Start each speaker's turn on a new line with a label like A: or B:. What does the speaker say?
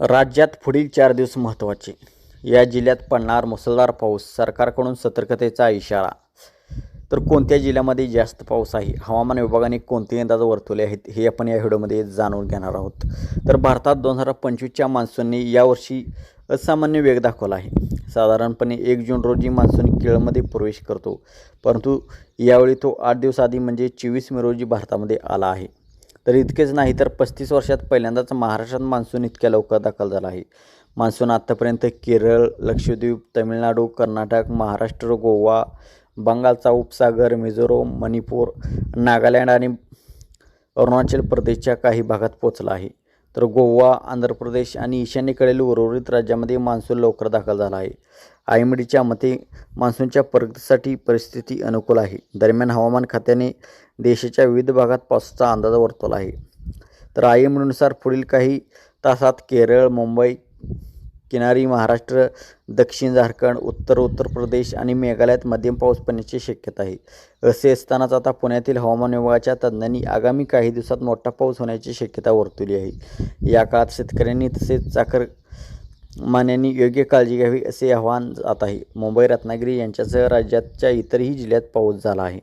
A: राज्यात पुढील चार दिवस महत्त्वाचे. या जिल्ह्यात पडणार मुसळधार पाऊस सरकारकडून सतर्कतेचा इशारा. तर कोणत्या जिल्ह्यामध्ये जास्त पाऊस आहे? हवामान विभागाने कोणते अंदाज वर्तवले आहेत? हे आपण या व्हिडिओमध्ये जाणून घेणार आहोत. तर भारतात दोन हजार पंचवीसच्या मान्सूनने यावर्षी असामान्य वेग दाखवला आहे. साधारणपणे एक जून रोजी मान्सून केळमध्ये प्रवेश करतो. परंतु यावेळी तो आठ दिवस आधी म्हणजे चोवीस मे रोजी भारतामध्ये आला आहे. तर इतकेच नाही तर पस्तीस वर्षात पहिल्यांदाच महाराष्ट्रात मान्सून इतक्या लवकर दाखल झाला आहे. मान्सून आत्तापर्यंत केरळ लक्षद्वीप तमिळनाडू कर्नाटक महाराष्ट्र गोवा बंगालचा उपसागर मिझोरम मणिपूर नागालँड आणि अरुणाचल प्रदेशच्या काही भागात पोचला आहे. तर गोवा आंध्र प्रदेश आणि ईशान्येकडील उर्वरित राज्यामध्ये मान्सून लवकर दाखल झाला आहे. आयएमडीच्या मते मान्सूनच्या प्रगतीसाठी परिस्थिती अनुकूल आहे. दरम्यान हवामान खात्याने देशाच्या विविध भागात पावसाचा अंदाज वर्तवला आहे. तर आयएमडीनुसार पुढील काही तासात केरळ मुंबई किनारी महाराष्ट्र दक्षिण झारखंड उत्तर उत्तर प्रदेश आणि मेघालयात मध्यम पाऊस पडण्याची शक्यता आहे. असे असतानाच आता पुण्यातील हवामान विभागाच्या तज्ज्ञांनी आगामी काही दिवसात मोठा पाऊस होण्याची शक्यता वर्तवली आहे. या काळात शेतकऱ्यांनी तसेच साखर मान्यांनी योग्य काळजी घ्यावी असे आवाहन जात आहे. मुंबई रत्नागिरी यांच्यासह राज्याच्या इतरही जिल्ह्यात पाऊस झाला आहे.